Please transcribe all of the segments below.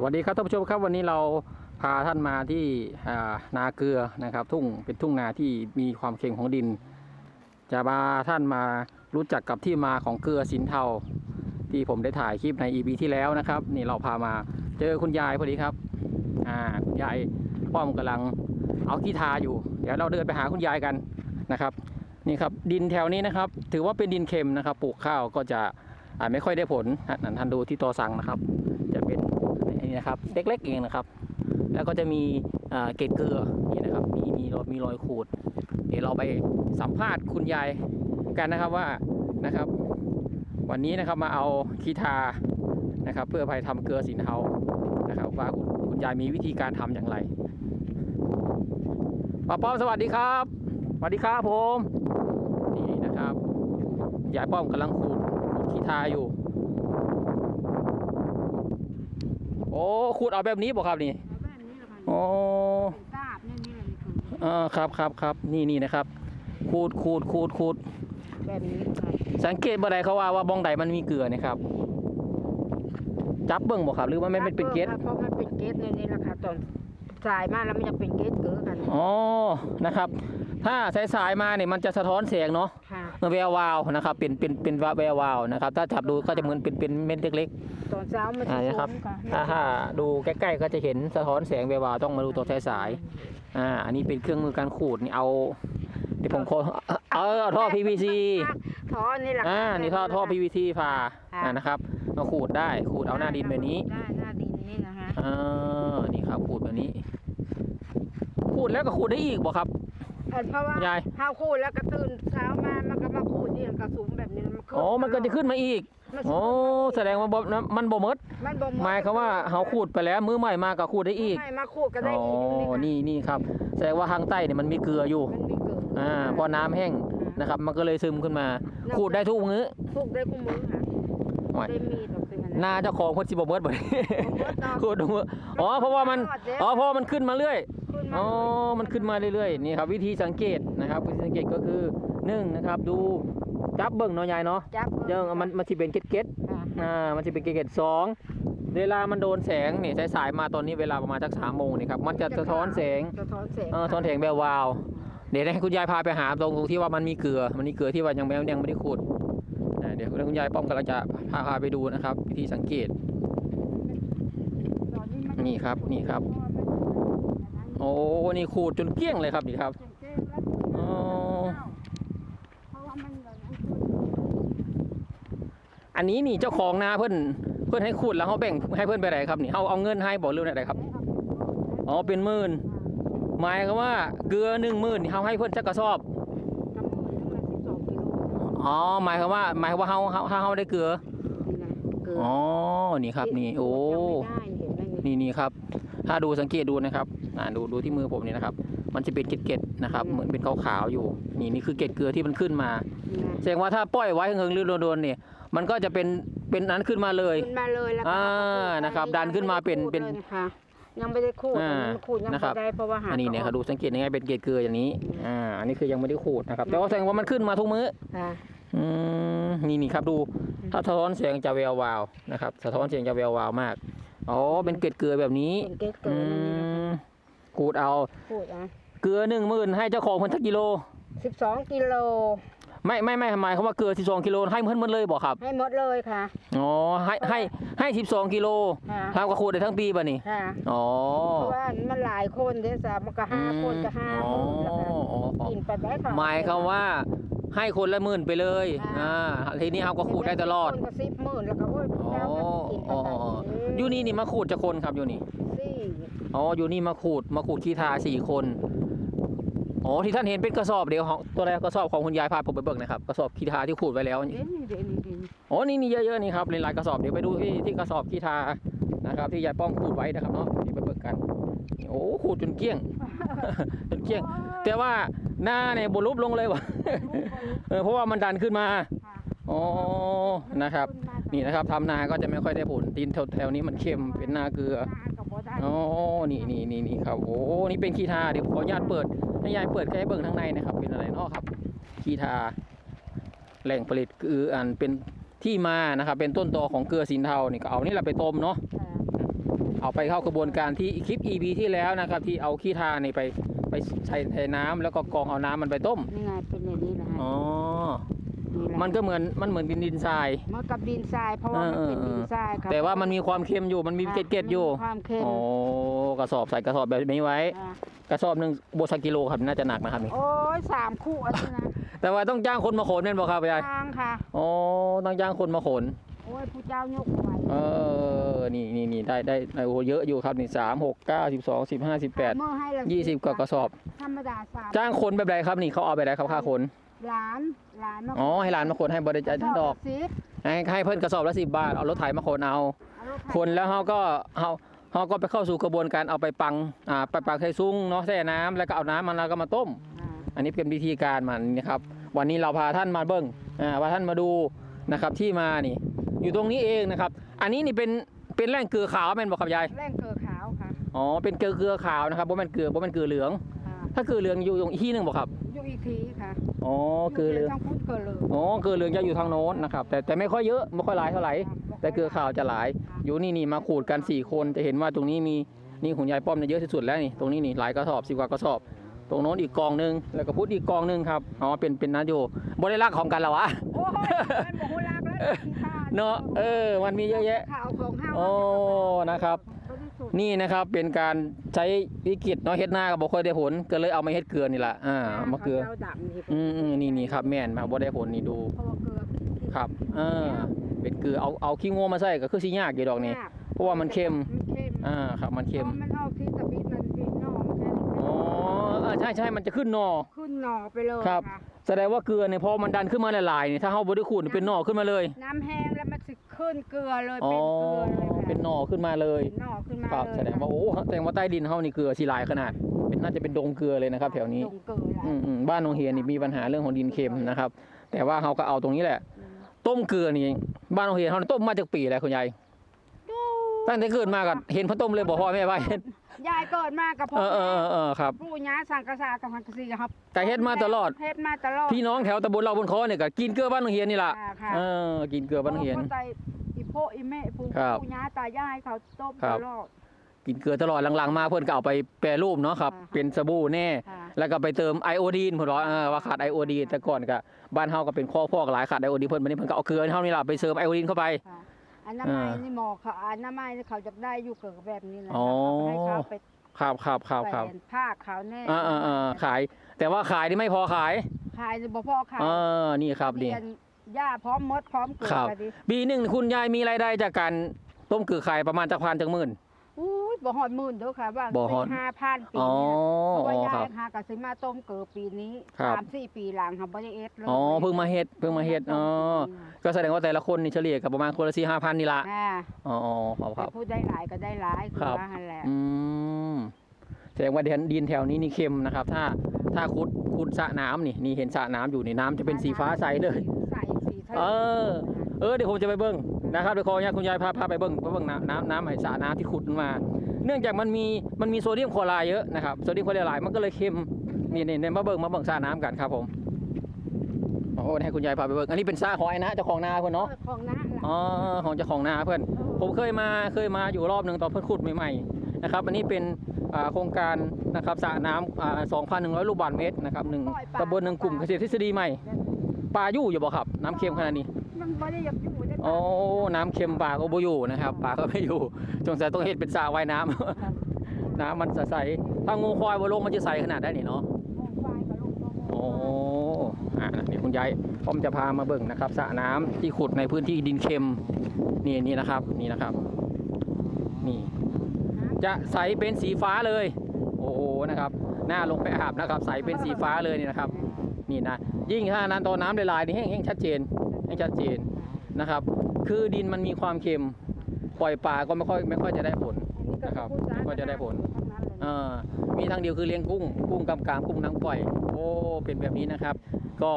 สวัสดีครับท่านผู้ชมครับวันนี้เราพาท่านมาที่นาเกลือนะครับ ทุ่งเป็นทุ่งนาที่มีความเค็มของดิน จะมาท่านมารู้จักกับที่มาของเกลือสินเทา ที่ผมได้ถ่ายคลิปใน EP ที่แล้วนะครับ นี่เราพามาเจอคุณยายพอดีครับอ่าคุณยายป้อมกำลังเอาขี้ทาอยู่ เดี๋ยวเราเดินไปหาคุณยายกันนะครับนี่ครับดินแถวนี้นะครับ ถือว่าเป็นดินเค็มนะครับ ปลูกข้าวก็จะอ่าไม่ค่อยได้ผลนั่นท่านดูที่ตอสังนะครับ นี่นะครับเล็กๆเองนะครับ แล้วก็จะมีเกล็ดเกลือนี่นะครับ มีมีรอยมีรอยขูด เดี๋ยวเราไปสัมภาษณ์คุณยายกันนะครับว่านะครับ วันนี้นะครับมาเอาคีทานะครับ เพื่อไปทำเกลือสินเทานะครับว่าคุณคุณยายมีวิธีการทำอย่างไรป้าป้อมสวัสดีครับสวัสดีครับผมนี่นะครับยายป้อมกำลังขูดขูดคีทาอยู่ โอ้ขูดเอาแบบนี้บอกครับนี่เอาแบบนี้แหละค่ะโอ้เป็นทราบเนี่ยนี่แหละนี่คือเออครับครับครับนี่นี่นะครับขูดขูดขูดขูดแบบนี้ค่ะสังเกตบ่ได้เขาว่าว่าบ้องใดมันมีเกลือนะครับ จับเบิ่งบ่ครับ หรือว่ามันเป็นเป็นเกล็ดเพราะมันเป็นเกล็ดเนี่ยนี่แหละค่ะตอนสายมาแล้วมันจะเป็นเกล็ดเกลือกันอ๋อนะครับ ถ้าสายสายๆมาเนี่ยมันจะสะท้อนแสงเนาะค่ะ แวววาวนะครับ เป็นเป็นเป็นแวววาวนะครับ ถ้าจับดูก็จะเหมือนเป็นเป็นเม็ดเล็ก ตอนเช้ามันๆอ่าจะนะครับส้มค่ะถ้าถ้าดูใกล้ๆก็จะเห็นสะท้อนแสงแวววาวต้องมาดูตัวสายสายๆอ่าอันนี้เป็นเครื่องมือการขูดนี่เอาเดี๋ยวผมขอเออเอาท่อ PVC ท่อนี่แหละค่ะอ่านี่ท่อท่อ PVC ผ่าค่ะอ่านะครับมาขูดได้ขูดเอาหน้าดินแบบนี้ ได้หน้าดินนี่นะคะอ่านี่ครับขูดแบบนี้ ขูดแล้วก็ขูดได้อีกบ่ครับ อันเพราะว่ายายข้าวคูดแล้วก็ตื่นเช้ามามันก็มาคูดนี่กระสุมแบบนี้มันขึ้นอ๋อมันก็จะขึ้นมาอีกมันโอ้แสดงว่าบ่มันบ่หมดมันบ่หมายความว่าเฮาขูดไปแล้วมือใหม่มาก็ขูดได้อีกไม่มาคูดก็ได้อ๋ออีกค่ะนี่นี่ครับแสดงว่าทางใต้เนี่ยมันมีเกลืออยู่มันมีเกลืออ่าพอน้ำแห้งนะครับ มันก็เลยซึมขึ้นมาขูดได้ทุกมื้อคูดได้คู่มือค่ะโอ้ย ได้มีดอกเป็นอันหนั้นน้าเจ้าของคนสิบ่เบิดบ่บ่เบิดดอกขูดทุกมื้ออ๋อเพราะว่ามัน อ๋อเพราะว่ามันขึ้นมาเรื่อยขึ้นมา อ๋อ มันขึ้นมาเรื่อยๆ นี่ครับ วิธีสังเกตนะครับ วิธีสังเกตก็คือหนึ่งนะครับ ดูจับเบิ่งเนาะยายเนาะจับเรื่องมันมันสิเป็นเกล็ดเกล็ดค่ะๆอ่า มันสิเป็นเกล็ดเกล็ดๆสองเวลามันโดนแสงเนี่ยสายๆมาตอนนี้เวลาประมาณสักสามโมงนี่ครับ มันจะสะท้อนแสงสะท้อนแสงเออสะท้อนแสงแวววาว เดี๋ยวให้คุณยายพาไปหาตรงตรงที่ว่ามันมีเกลือ มันมีเกลือที่ว่ายังไม่ยังไม่ได้ขุดอ่าเดี๋ยวคุณยายป้อมกำลังจะพาพาไปดูนะครับ วิธีสังเกตตอนนี้มันนี่ครับ นี่ครับ โอ้นี่ขูดจนเกลี้ยงเลยครับนี่ครับอ๋อเพราะว่ามันแบบนั้นอันนี้นี่เจ้าของนาเพื่อนเพื่อนให้ขุดแล้วเขาแบ่งให้เพื่อนไปไหนครับนี่เขาเอาเงินให้บอกเรื่องไหนครับอ๋อเป็นหมื่นหมายความว่าเกลือหนึ่งหมื่นเขาให้เพื่อนจักกระสอบ กำมือนึงมันสิบสองกิโลอ๋อหมายความว่าหมายความว่าเขาเขาเขาเขาได้เกลือ นี่นะเกลืออ๋อ นี่ครับนี่ โอ้ยังไม่ได้เห็นไหมนี่นี่นี่ครับ ถ้าดูสังเกตดูนะครับ อ่าดูดูที่มือผมนี่นะครับ มันจะเป็นเกล็ดๆนะครับ เหมือนเป็นขาวๆอยู่ นี่นี่คือเกล็ดเกลือที่มันขึ้นมานะแสดงว่าถ้าปล่อยไว้เฮงๆหรือโดนๆเนี่ย มันก็จะเป็นเป็นนั้นขึ้นมาเลยขึ้นมาเลยแล้วก็อ่าเอนะครับ ดันขึ้นมาเป็นเป็นยังไม่ได้ขูดลยค่ะยังไม่ได้ขูดอ่าอันนี้มันขูดยังนะครับไม่ได้เพราะว่าหาอันนี้เนี่ยเขาดูสังเกตยังไงเป็นเกล็ดเกลืออย่างนี้ อ่า อันนี้คือยังไม่ได้ขูดนะครับ แต่ว่าแสดงว่ามันขึ้นมาทุกมื้อค่ะอืมนี่นี่ครับดู ถ้าสะท้อนเสียงจะแวววาวนะครับ สะท้อนเสียงจะแวววาวมาก อ๋อ เป็นเกล็ดเกลือแบบนี้ เป็นเกล็ดเกลือื อนี่นะมขูดเอาขูดอะเกลือหนึ่งหมื่นให้เจ้าของเพิ่นสักกิโล สิบสองกิโลไม่ไม่ไม่หมายความว่าเกลือสิบสองกิโลให้เพิ่นหมดเลยบอกครับให้หมดเลยค่ะ อ๋อให้ให้ให้สิบสองกิโลค่ะ ทำกับขูดได้ทั้งปีป่ะนี่ค่ะอ๋อเพราะว่ามันหลายคนเด้สามมันก็ห้าคนก็ห้าอ๋อคนแล้วก็อ๋ออ๋อกินไปได้ค่ะ หมายความว่าให้คนละหมื่นไปเลยอ่าทีนี้เอาก็ขูดได้ตลอด คนก็สิบหมื่นแล้วก็โอ้ยอ๋อแล้วก็กินไปอ๋อได้อ๋อ อยู่นี่นี่มาขูดจะคนครับอยู่นี่สี่ อ๋ออยู่นี่มาขูดมาขูดขี้ทาสี่คนอ๋อที่ท่านเห็นเป็นกระสอบเดี๋ยวของตัวแรกกระสอบของคุณยายพาผมไปเบิ่งนะครับกระสอบขี้ทาที่ขูดไว้แล้วเดี๋ยวนี่เดี๋ยวนี่เดี๋ยวนี่อ๋อนี่นี่เยอะๆนี่ครับหลายกระสอบเดี๋ยวไปดูที่ที่กระสอบขี้ทานะครับ ที่ยายป้อมขูดไว้นะครับเนาะไปเบิ่งกันโอ้ขูดจนเกี้ยงจนเกี้ยง แต่ว่าหน้าเนี่ยบนรูปลงเลยวะเพราะว่ามันดันขึ้นมาอ๋อนะครับ นี่นะครับทำนาก็จะไม่ค่อยได้ผลดินแถวๆนี้มันเค็มเป็นนาเกลือ อ๋อ นี่นี่นี่นี่ครับ โอ้ นี่เป็นคีทา เดี๋ยวขออนุญาตเปิด ให้ยายเปิดแค่เบิ่งข้างในนะครับ เป็นอะไรเนาะครับ คีทา แหล่งผลิตคืออันเป็นที่มานะครับ เป็นต้นตอของเกลือสินเทา นี่ก็เอานี่แหละไปต้มเนาะค่ะเอาไปเข้ากระบวนการที่คลิป EP ที่แล้วนะครับ ที่เอาขี้ทานี่ไปไปใส่ในน้ำแล้วก็กรองเอาน้ำมันไปต้ม นี่ไงเป็นอย่างนี้แหละฮะอ๋อนี่ แหละมันก็เหมือนมันเหมือนดินดินทรายมันกับดินทรายเพราะว่ามันเป็นเออเออดินทรายครับแต่ว่ามันมีความเค็มอยู่มันมีเกล็ดๆอยู่มีความเค็มโอ้กระสอบใส่กระสอบแบบนี้ไว้อะกระสอบหนึ่งโบสักกิโลครับน่าจะหนักนะครับนี่โอ้ยสามคู่อันนี้นะแต่ว่าต้องจ้างคนมาขนเป็นบ่ครับยายทางค่ะโอ้ต้องจ้างคนมาขนโอ้ยผู้เจ้ายกไว้เออนี่นี่นี่ได้ได้ได้โอ้เยอะอยู่ครับนี่สามหกเก้าสิบสองสิบห้าสิบแปดเมื่อให้ละยี่สิบกว่ากระสอบธรรมดาสามจ้างคนแบบใดครับนี่เขาเอาไปไหนครับค่าคน หลานหลานมาอ๋อให้หลานมาคนให้บริจาคทั้งดอกสิบให้ให้เพิ่นกระสอบละสิบบาทเอารถไถมาคนเอาเอารถไถคนแล้วเขาก็เขาเขาก็ไปเข้าสู่กระบวนการเอาไปปังอ่าไปปังใส่ซุ้งเนาะแช่น้ำแล้วก็เอาน้ำมันแล้วก็มาต้ม อ่าอันนี้เป็นวิธีการมันนะครับวันนี้เราพาท่านมาเบิ้งอ่าว่าท่านมาดูนะครับที่มานี่ อยู่ตรงนี้เองนะครับ อันนี้นี่เป็นเป็นแร่งเกลือขาวแม่นบอกครับยายแร่งเกลือขาวค่ะอ๋อเป็นเกลือเกลือขาวนะครับเพราะมันเกลือเพราะมันเกลือเหลือง อ่าถ้าเกลือเหลืองอยู่อีกที่หนึงบอกครับ อยู่อีกทีค่ะ อ๋อเกลือเหลืองทั้งพุทธเกลือเหลืองอ๋อเกลือเหลืองจะอยู่ทางโน้นนะครับแต่แต่ไม่ค่อยเยอะไม่ค่อยหลายเท่าไหร่แต่เกลือขาวจะหลาย อยู่นี่นี่มาขูดกัน4คนจะเห็นว่าตรงนี้มีนี่ของยายป้อมเนี่ยเยอะที่สุดแล้วนี่ตรงนี้นี่หลายกระสอบสิบกว่ากระสอบ ตรงโน้นอีกกองหนึงแล้วก็พุทธอีกกองหนึงครับอ๋อเป็นเป็นนั้นอยู่บริลักของกันแล้ววะโอ้ยมันบอกว่ารักแล้วขี้ข้เนาะเออมันมีเยอะแยะข่าวของห้าวโอ้นะครับบริสุทธิ์ นี่นะครับเป็นการใช้วิกฤตเนาะเฮ็ดหน้ากับบ่ค่อยได้ผลก็เลยเอามาเฮ็ดเกลือนี่แหละอ่ามาเกลือข้าวดำนี่อืมอืมนี่นี่ครับแม่นมาบ่ได้ผลนี่ดูเพราะว่าเกลือครับเออเป็นเกลือเอาเอาขี้งัวมาใส่ก็คือสิยากอยู่ดอกนี่มากเพราะว่ามันเค็มมันเค็มอ่าครับมันเค็มพอมันออกที่ตะบิดมันเป็นหนอมันแค่นี้อ๋อเออใช่ใช่มันจะขึ้นหนอขึ้นหนอไปเลยครับะแสดงว่าเกลือเนี่ยพอมันดันขึ้นมาหลายๆนี่ถ้าเฮาบ่ได้ขูดเป็นหนอขึ้นมาเลย น้ำแห้งแล้วมันสิ ขึ้นเกลือเลยอ๋อเป็นเกลือเลยค่ะเป็นหนอขึ้นมาเลย เป็นหนอขึ้นมาครับเลยแสดงว่าโอ้แสดงว่าใต้ดินเฮานี่เกลือสิหลายขนาด เป็นน่าจะเป็นดงเกลือเลยนะครับ แถวนี้ลงเกลือละอืมอืมบ้านโนงเฮียนนี่มีปัญหาเรื่องของดินเค็มนะครับ แต่ว่าเขาก็เอาตรงนี้แหละ ต้มเกลือนี่บ้านโนงเฮียนเขาต้มมาจากปีแล้วคุณยายดู ตั้งแต่เกิดมาก็เห็นพ่อต้มเลยบอกพ่อแม่ว่าเห็นยายเกิดมากับพ่เออเออเออเออครับปู่ย่าสังกษากับพันกษีครับก็เฮ็ดมาตลอดเฮ็ดมาตลอดพี่น้องแถวตำบลเราบนคอเนี่ยก็กินเกลือบ้านโนงเฮียนนี่ล่ะค่ะค่ะเออกินเกลือบ้านโนงเฮียนพราะว่าใจอีโพอีแม่ปู่ครับปู่ย่าตายายเขาต้มครัตบลอดกินเกลือตลอดหลังๆ มาเพิ่นก็เอาไปแปรรูปเนาะครับค่ะเป็นสบู่แน่ค่ะแล้วก็ไปเติมไอโอดีนเพิ่นว่าเออว่าขาดไอโอดีนแต่ก่อนก็บ้านเฮาก็เป็นข้อพอกหลายขาดไอโอดีนเพิ่นบัดนี้เพิ่นก็เอาเกลือเฮานี่ล่ะไปเสริมไอโอดีนเข้าไปค่ะ อันน้ำไม้นี่หมอเขาอันน้ำไม้นี่เขาจะได้อยู่เกิดแบบนี้นะอ๋อให้เขาไปครับครับครับครับแปลนผ้าเขาแน่อ่าอ่าอ่าขาย แต่ว่าขายนี่ไม่พอขายขายบ่พอขายเออนี่ครับนี่ เรียนย่าพร้อมมดพร้อมเกลือครับ ไปดิปีหนึ่งคุณยายมีรายได้จากการต้มกือไข่ประมาณจากพันจากหมื่นอุ้ย บ่ฮอดหมื่นเด้อค่ะว่าบ่ฮอดสี่ห้าพันปีอ๋อเนี่ยเพราะว่าอ๋อย่าครับหากะสิมาต้มเกลือปีนี้ครับ สามสี่ปีหลังค่ะบ่ได้เอ็ดเลยอ๋อเพิ่งมาเฮ็ดเพิ่งมาเฮ็ดอ๋อก็แสดงว่าแต่ละคนนี่เฉลี่ยกับประมาณคนละสี่ห้าพันนี่ละอ่าอ๋ออ๋อครับคแต่รับ พูดได้หลายก็ได้หลายคือครับ ว่าหั่นแหละอืมแสดงว่าดินดินแถวนี้นี่เค็มนะครับ ถ้าถ้าคุดคุดสระน้ำนี่นี่เห็นสระน้ำอยู่นี่น้ำจะเป็นสีฟ้าใสเลย ใสสีทะเลเออ เออเดี๋ยวผมจะไปเบิ้ง นะครับเดี๋ยวขออนุญาตคุณยายพาพาไปเบิ้งไปเบิ้งน้ำน้ำน้ำไอ้สระน้ำที่ขุดมา เนื่องจากมันมีมันมีโซเดียมคลอไรด์เยอะนะครับโซเดียมคลอไรด์มันก็เลยเค็มนี่นี่นี่มาเบิ้งมาเบิ้งสระน้ำกันครับผมโอ้ให้คุณยายพาไปเบิ้งอันนี้เป็นสระของไอ้นะเจ้าของนาเพื่อนเนาะของน้าล่ะอ๋อของเจ้าของนาเพื่อน ผมเคยมาเคยมาอยู่รอบหนึ่งตอนเพิ่นขุดใหม่ๆนะครับ อันนี้เป็นอ่าโครงการนะครับสระน้ำอ่า2,100 ลูกบาศก์เมตรนะครับหนึ่งตำบลหนึ่งกลุ่มเกษตรทฤษฎีใหม่ป ลาอยู่อยู่บ่ครับ น้ำเค็มขนาดนี้ มันบ่ได้อยากอยู่ได้โอ้ น้ำเค็มปลาก็บ่อยู่นะครับ ปลาก็ไม่อยู่จงใส่ต้องเฮ็ดเป็นสระว่ายน้ำ น้ำมันใสๆถ้างูควายบ่ลงมันจะใสขนาดได้นี่เนาะ มองควายกับลูกน้องโอ้อ่านี่คุณยายผมจะพามาเบิ่งนะครับสระน้ำที่ขุดในพื้นที่ดินเค็ม นี่นี่นะครับ นี่นะครับ นี่ จะใสเป็นสีฟ้าเลย โอ้โหนะครับ หน้าลงไปอาบนะครับ ใสเป็นสีฟ้าเลยนี่นะครับ นี่นะ ยิ่งถ้านั้นตอนน้ำลายๆนี่แห้งแห้งชัดเจนแห้งชัดเจนนะครับ คือดินมันมีความเค็ม ปล่อยปลาก็ไม่ค่อยไม่ค่อยจะได้ผลนะครับก็จะได้ผลอ่อมีทางเดียวคือเลี้ยงกุ้ง กุ้งกำกามกุ้งน้ำปล่อย โอ้เป็นแบบนี้นะครับ ก็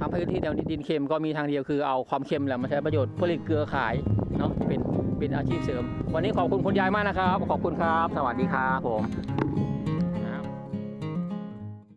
ทำให้พื้นที่แถวนี้ดินเค็มก็มีทางเดียวคือเอาความเค็มแหละมาใช้ประโยชน์ผลิตเกลือขายเนาะเป็นเป็นอาชีพเสริม วันนี้ขอบคุณคุณยายมากนะครับ ขอบคุณครับ สวัสดีครับผม